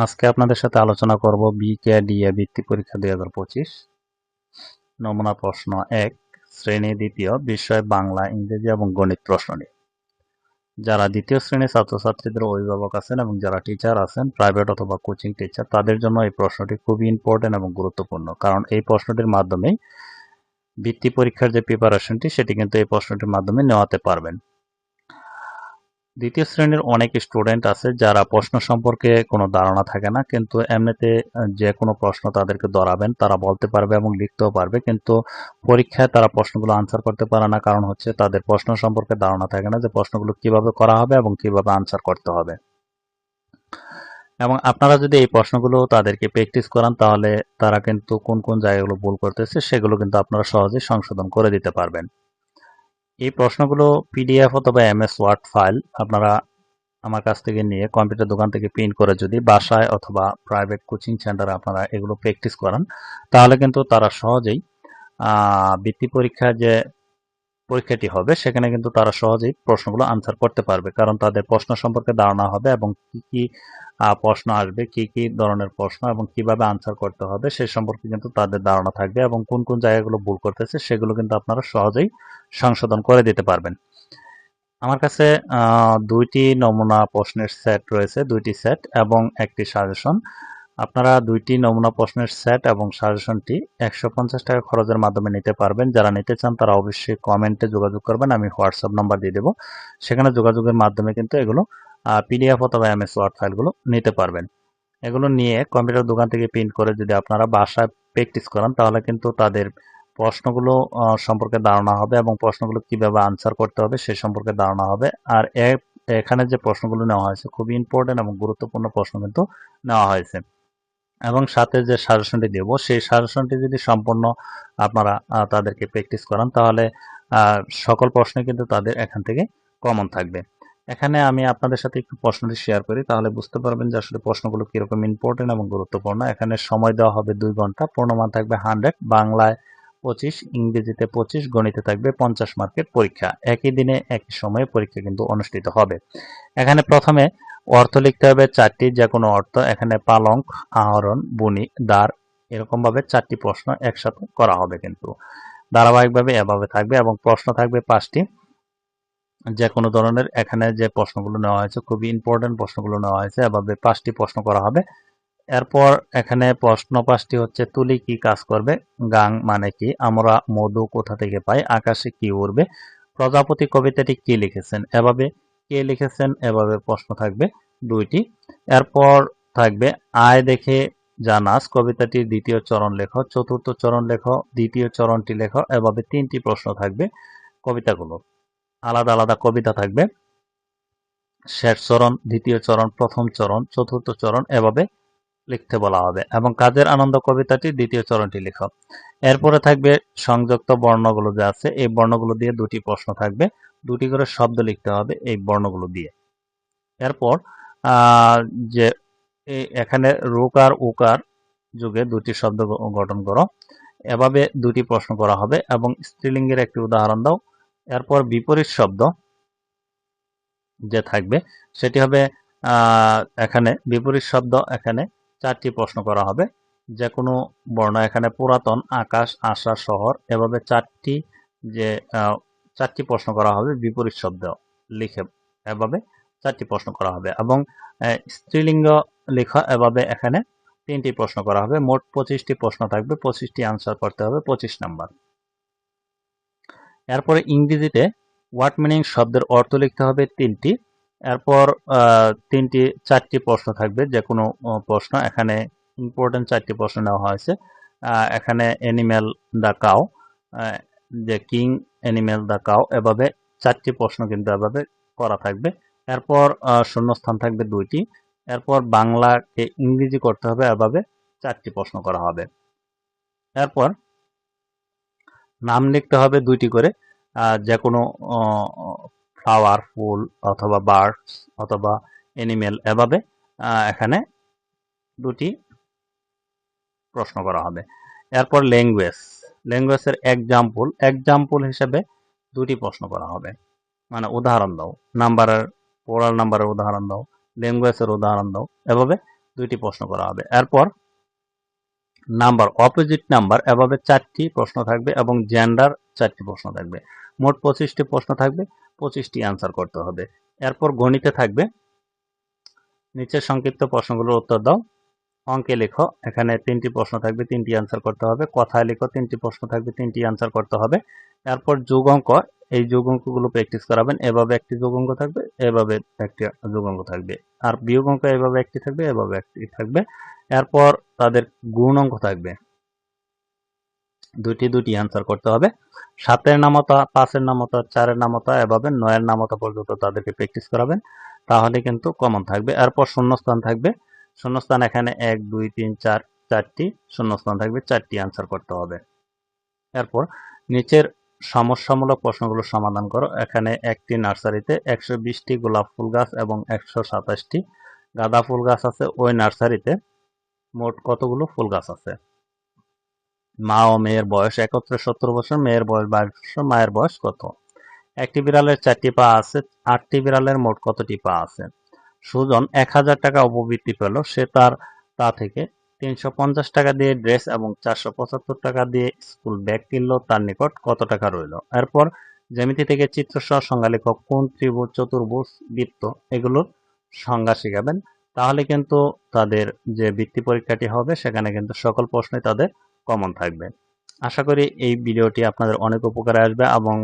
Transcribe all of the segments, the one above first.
আজকে আপনাদের সাথে আলোচনা করব বিকে ডিএ বৃত্তি পরীক্ষা দুই হাজার পঁচিশ। নমুনা প্রশ্ন এক, শ্রেণি দ্বিতীয়, বিষয় বাংলা, ইংরেজি এবং গণিত প্রশ্ন নিয়ে। যারা দ্বিতীয় শ্রেণির ছাত্রছাত্রীদের অভিভাবক আছেন এবং যারা টিচার আছেন প্রাইভেট অথবা কোচিং টিচার তাদের জন্য এই প্রশ্নটি খুবই ইম্পর্টেন্ট এবং গুরুত্বপূর্ণ। কারণ এই প্রশ্নটির মাধ্যমেই বৃত্তি পরীক্ষার যে প্রিপারেশনটি সেটি কিন্তু এই প্রশ্নটির মাধ্যমে নেওয়াতে পারবেন। দ্বিতীয় শ্রেণির অনেক স্টুডেন্ট আছে যারা প্রশ্ন সম্পর্কে কোনো ধারণা থাকে না, কিন্তু এমনিতে যে কোনো প্রশ্ন তাদেরকে ধরাবেন, তারা বলতে পারবে এবং লিখতেও পারবে, কিন্তু পরীক্ষায় তারা প্রশ্নগুলো আনসার করতে পারে না, কারণ হচ্ছে তাদের প্রশ্ন সম্পর্কে ধারণা থাকে না যে প্রশ্নগুলো কীভাবে করা হবে এবং কীভাবে আনসার করতে হবে। এবং আপনারা যদি এই প্রশ্নগুলো তাদেরকে প্র্যাকটিস করান, তাহলে তারা কিন্তু কোন কোন জায়গাগুলো ভুল করতেছে, সেগুলো কিন্তু আপনারা সহজেই সংশোধন করে দিতে পারবেন। এই প্রশ্নগুলো পিডিএফ অথবা এম এস ওয়ার্ড ফাইল আপনারা আমার কাছ থেকে নিয়ে কম্পিউটার দোকান থেকে প্রিন্ট করে যদি বাসায় অথবা প্রাইভেট কোচিং সেন্টারে আপনারা এগুলো প্র্যাকটিস করান, তাহলে কিন্তু তারা সহজেই বৃত্তি পরীক্ষা যে পরীক্ষাটি হবে, সেখানে কিন্তু তারা সহজেই প্রশ্নগুলো আনসার করতে পারবে, কারণ তাদের প্রশ্ন সম্পর্কে ধারণা হবে এবং কি কি প্রশ্ন আসবে, কি কি ধরনের প্রশ্ন এবং কীভাবে আনসার করতে হবে, সে সম্পর্কে কিন্তু তাদের ধারণা থাকবে এবং কোন কোন জায়গাগুলো ভুল করতেছে, সেগুলো কিন্তু আপনারা সহজেই সংশোধন করে দিতে পারবেন। আমার কাছে দুইটি নমুনা প্রশ্নের সেট রয়েছে, দুইটি সেট এবং একটি সাজেশন আপনারা দুইটি নমুনা প্রশ্নের সেট এবং সাজেশনটি একশো পঞ্চাশ টাকা খরচের মাধ্যমে নিতে পারবেন। যারা নিতে চান, তারা অবশ্যই কমেন্টে যোগাযোগ করবেন, আমি হোয়াটসঅ্যাপ নাম্বার দিয়ে দেবো। সেখানে যোগাযোগের মাধ্যমে কিন্তু এগুলো পিডিএফ অথবা এমএস ওয়ার্ড ফাইলগুলো নিতে পারবেন। এগুলো নিয়ে কম্পিউটার দোকান থেকে প্রিন্ট করে যদি আপনারা বাসায় প্র্যাকটিস করান, তাহলে কিন্তু তাদের প্রশ্নগুলো সম্পর্কে ধারণা হবে এবং প্রশ্নগুলো কীভাবে আনসার করতে হবে সে সম্পর্কে ধারণা হবে। আর এখানে যে প্রশ্নগুলো নেওয়া হয়েছে, খুবই ইম্পর্টেন্ট এবং গুরুত্বপূর্ণ প্রশ্ন কিন্তু নেওয়া হয়েছে। এবং সাথে যে সাজেশনটি দেব, সেই সাজেশনটি যদি সম্পূর্ণ আপনারা তাদেরকে প্র্যাকটিস করান, তাহলে সকল প্রশ্ন কিন্তু তাদের এখান থেকে কমন থাকবে। এখানে আমি আপনাদের সাথে একটু প্রশ্নটি শেয়ার করি, তাহলে বুঝতে পারবেন যে আসলে প্রশ্নগুলো কীরকম ইম্পর্টেন্ট এবং গুরুত্বপূর্ণ। এখানে সময় দেওয়া হবে দুই ঘণ্টা, পূর্ণমান থাকবে হান্ড্রেড বাংলায় পঁচিশ, ইংরেজিতে পঁচিশ, গণিতে থাকবে পঞ্চাশ মার্কের পরীক্ষা। একই দিনে, একই সময়ে পরীক্ষা কিন্তু অনুষ্ঠিত হবে। এখানে প্রথমে অর্থ লিখতে হবে চারটি যে কোনো অর্থ, এখানে পালঙ্ক আহরণ বুনি দ্বার, এরকমভাবে চারটি প্রশ্ন একসাথে করা হবে কিন্তু। ধারাবাহিকভাবে এভাবে থাকবে এবং প্রশ্ন থাকবে পাঁচটি। যে কোনো ধরনের এখানে যে প্রশ্নগুলো নেওয়া হয়েছে, খুবই ইম্পর্টেন্ট প্রশ্নগুলো নেওয়া হয়েছে, এভাবে পাঁচটি প্রশ্ন করা হবে। এরপর এখানে প্রশ্ন পাঁচটি হচ্ছে, তুলি কি কাজ করবে? গাং মানে কি? আমরা মধু কোথা থেকে পাই? আকাশে কি উড়বে? প্রজাপতি কবিতাটি কি লিখেছেন? এভাবে কে লিখেছেন? এভাবে প্রশ্ন থাকবে দুইটি। এরপর থাকবে আয় দেখে জানাস কবিতাটির দ্বিতীয় চরণ লেখ, চতুর্থ চরণ লেখ, দ্বিতীয় চরণটি লেখ, এভাবে তিনটি প্রশ্ন থাকবে কবিতাগুলো। আলাদা আলাদা কবিতা থাকবে। শেষ চরণ, দ্বিতীয় চরণ, প্রথম চরণ, চতুর্থ চরণ, এভাবে লিখতে বলা হবে এবং কাজের আনন্দ কবিতাটি দ্বিতীয় চরণটি লেখ। এরপরে থাকবে সংযুক্ত বর্ণগুলো যে আছে, এই বর্ণগুলো দিয়ে দুটি প্রশ্ন থাকবে। দুটি করে শব্দ লিখতে হবে এই বর্ণগুলো দিয়ে। এরপর যে এখানে রুকার উকার যুগে দুটি শব্দ গঠন করো। এভাবে দুটি প্রশ্ন করা হবে এবং স্ত্রীলিঙ্গের একটি উদাহরণ দাও। এরপর বিপরীত শব্দ যে থাকবে, সেটি হবে এখানে বিপরীত শব্দ এখানে চারটি প্রশ্ন করা হবে। যে কোনো বর্ণ এখানে পুরাতন, আকাশ, আশা, শহর, এভাবে চারটি যে চারটি প্রশ্ন করা হবে, বিপরীত শব্দ লিখে এভাবে চারটি প্রশ্ন করা হবে এবং স্ত্রীলিঙ্গ লেখা এভাবে এখানে তিনটি প্রশ্ন করা হবে, মোট পঁচিশটি প্রশ্ন থাকবে, পঁচিশটি আনসার করতে হবে, পঁচিশ নাম্বার এরপরে ইংরেজিতে ওয়ার্ড মিনিং শব্দের অর্থ লিখতে হবে তিনটি, এরপর তিনটি, চারটি প্রশ্ন থাকবে যে কোনো প্রশ্ন, এখানে ইম্পর্টেন্ট চারটি প্রশ্ন নেওয়া হয়েছে। এখানে অ্যানিম্যাল দ্য কাউ যে কিং অ্যানিম্যাল দ্য কাউ এভাবে চারটি প্রশ্ন কিন্তু এভাবে করা থাকবে। এরপর শূন্যস্থান থাকবে দুইটি। এরপর বাংলাকে ইংরেজি করতে হবে, এভাবে চারটি প্রশ্ন করা হবে। এরপর নাম লিখতে হবে দুইটি করে। যে কোনো ফ্লাওয়ার, ফুল অথবা বার্ডস অথবা অ্যানিমেল এভাবে এখানে দুটি প্রশ্ন করা হবে। এরপর ল্যাঙ্গুয়েজ। ল্যাঙ্গুয়েজের এক্সাম্পল এক্সাম্পল হিসেবে দুটি প্রশ্ন করা হবে। মানে উদাহরণ দাও, নাম্বারের ওরাল নাম্বারের উদাহরণ দাও, ল্যাঙ্গুয়েজের উদাহরণ দাও, এভাবে দুইটি প্রশ্ন করা হবে। এরপর নাম্বার অপোজিট নাম্বার, এভাবে চারটি প্রশ্ন থাকবে এবং জেন্ডার চারটি প্রশ্ন থাকবে। মোট পঁচিশটি প্রশ্ন থাকবে, পঁচিশটি অ্যান্সার করতে হবে। এরপর গণিতে থাকবে, নিচের সংক্ষিপ্ত প্রশ্নগুলোর উত্তর দাও। অঙ্কে লেখো। এখানে তিনটি প্রশ্ন থাকবে, তিনটি অ্যান্সার করতে হবে। কথায় লেখো, তিনটি প্রশ্ন থাকবে, তিনটি অ্যান্সার করতে হবে। এরপর যোগ অঙ্ক, এই যোগ অঙ্কগুলো প্র্যাকটিস করাবেন। এভাবে একটি যোগ অঙ্ক থাকবে, এভাবে একটি যোগ অঙ্ক থাকবে। আর বিয়োগ অঙ্ক এভাবে একটি থাকবে, এভাবে একটি থাকবে। এরপর তাদের গুণ অঙ্ক থাকবে। দুটি দুটি অ্যান্সার করতে হবে। সাতের নামতা, পাঁচের নামতা, চারের নামতা, এভাবে নয়ের নামতা পর্যন্ত তাদেরকে প্র্যাকটিস করাবেন। তাহলে কিন্তু কমন থাকবে। এরপর শূন্যস্থান থাকবে। শূন্যস্থান এখানে এক, দুই, তিন, চার, চারটি শূন্যস্থান থাকবে, চারটি অ্যান্সার করতে হবে। এরপর নিচের সমস্যামূলক প্রশ্নগুলো সমাধান করো। এখানে একটি নার্সারিতে একশো বিশটি গোলাপ ফুল গাছ এবং একশো সাতাশটি গাঁদা ফুল গাছ আছে। ওই নার্সারিতে মোট কতগুলো ফুল গাছ আছে? মা ও মেয়ের বয়স একত্রে সত্তর বছর, মেয়ের বয়স বাইশ বছর, মায়ের বয়স কত? একটি বিড়ালের চারটি পা আছে, আটটি বিড়ালের মোট কতটি পা আছে? সুজন এক হাজার টাকা উপবৃত্তি পেল। সে তার তা থেকে তিনশো পঞ্চাশ টাকা দিয়ে ড্রেস এবং চারশো পঁচাত্তর টাকা দিয়ে স্কুল ব্যাগ কিনলো। তার নিকট কত টাকা রইল? এরপর জ্যামিতি থেকে চিত্রসহ সংজ্ঞা লেখক কোন ত্রিভুজ, চতুর্ভুজ, বৃত্ত এগুলোর সংজ্ঞা শিখাবেন? তাহলে কিন্তু তাদের যে বৃত্তি পরীক্ষাটি হবে, সেখানে কিন্তু সকল প্রশ্নই তাদের কমন থাকবে। আশা করি এই ভিডিওটি আপনাদের অনেক উপকারে আসবে এবং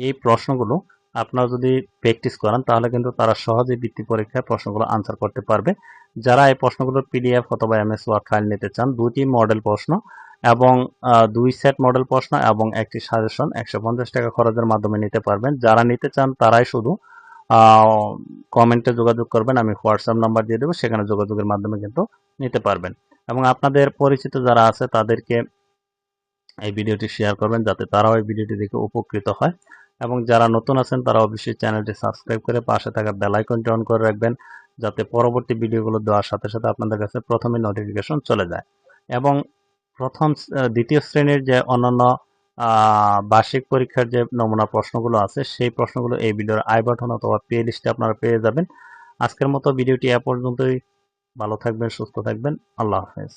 এই প্রশ্নগুলো আপনারা যদি প্র্যাকটিস করান, তাহলে কিন্তু তারা সহজেই বৃত্তি পরীক্ষায় প্রশ্নগুলো আনসার করতে পারবে। যারা এই প্রশ্নগুলোর পিডিএফ অথবা এমএস ওয়ার্ড ফাইল নিতে চান, দুটি মডেল প্রশ্ন এবং দুই সেট মডেল প্রশ্ন এবং একটি সাজেশন একশো পঞ্চাশ টাকা খরচের মাধ্যমে নিতে পারবেন। যারা নিতে চান, তারাই শুধু কমেন্টে যোগাযোগ করবেন, আমি হোয়াটসঅ্যাপ নাম্বার দিয়ে দেবো, সেখানে যোগাযোগের মাধ্যমে কিন্তু নিতে পারবেন। এবং আপনাদের পরিচিত যারা আছে, তাদেরকে এই ভিডিওটি শেয়ার করবেন, যাতে তারাও এই ভিডিওটি দেখে উপকৃত হয়। এবং যারা নতুন আছেন, তারা অবশ্যই চ্যানেলটি সাবস্ক্রাইব করে পাশে থাকা বেল আইকনটি অন করে রাখবেন, যাতে পরবর্তী ভিডিওগুলো দেওয়ার সাথে সাথে আপনাদের কাছে প্রথমে নোটিফিকেশন চলে যায়। এবং প্রথম দ্বিতীয় শ্রেণির যে অন্যান্য বার্ষিক পরীক্ষার যে নমুনা প্রশ্নগুলো আছে, সেই প্রশ্নগুলো এই ভিডিওর আই বাটন অথবা প্লে লিস্টে আপনারা পেয়ে যাবেন। আজকের মতো ভিডিওটি এ পর্যন্তই। ভালো থাকবেন, সুস্থ থাকবেন। আল্লাহ হাফেজ।